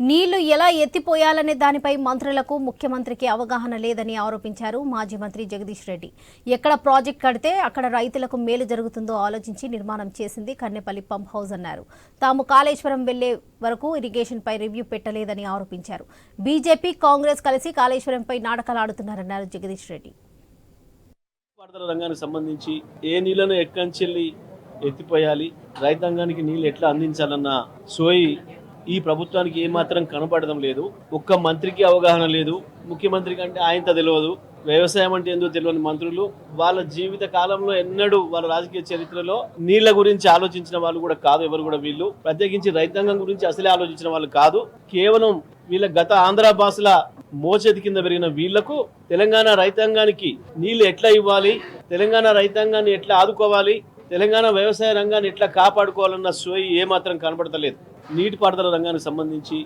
నీళ్ళు ఎలా ఎత్తిపోయాలనే దానిపై మంత్రులకు ముఖ్యమంత్రికి అవగాహన లేదని ఆరోపించారు మాజీ మంత్రి జగదీష్ రెడ్డి. ఎక్కడ ప్రాజెక్ట్ కడితే అక్కడ రైతులకు మేలు జరుగుతుందో ఆలోచించి నిర్మాణం చేసింది కన్నెపల్లి పంప్ హౌస్ అన్నారు. తాము కాళేశ్వరం వెళ్ళే వరకు ఇరిగేషన్ పై రివ్యూ పెట్టలేదని ఆరోపించారు. బీజేపీ కాంగ్రెస్ కలిసి కాళేశ్వరంపై నాటకాలు ఆడుతున్నారన్నారు జగదీష్ రెడ్డి. రంగానికి సంబంధించి ఏ నీళ్ళను ఎక్కంచెల్లి ఎత్తిపోయాలి రైతాంగానికి నీళ్ళు ఎట్లా అందించాలన్న సోయి ఈ ప్రభుత్వానికి ఏమాత్రం కనపడడం లేదు. ఒక్క మంత్రికి అవగాహన లేదు. ముఖ్యమంత్రి కంటే ఆయనతో తెలియదు. వ్యవసాయం అంటే ఏందో తెలియని మంత్రులు వాళ్ళ జీవిత కాలంలో ఎన్నడూ వాళ్ళ రాజకీయ చరిత్రలో నీళ్ళ గురించి ఆలోచించిన వాళ్ళు కూడా కాదు ఎవరు కూడా వీళ్ళు. ప్రత్యేకించి రైతాంగం గురించి అసలే ఆలోచించిన వాళ్ళు కాదు. కేవలం వీళ్ళ గత ఆంధ్ర భాషల మోచేతి కింద పెరిగిన వీళ్ళకు తెలంగాణ రైతాంగానికి నీళ్ళు ఎట్లా ఇవ్వాలి? తెలంగాణ రైతాంగాన్ని ఎట్లా ఆదుకోవాలి? తెలంగాణ వ్యవసాయ రంగాన్ని ఎట్లా కాపాడుకోవాలన్న సోయి ఏమాత్రం కనబడతలేదు. నీటిపారుదల రంగానికి సంబంధించి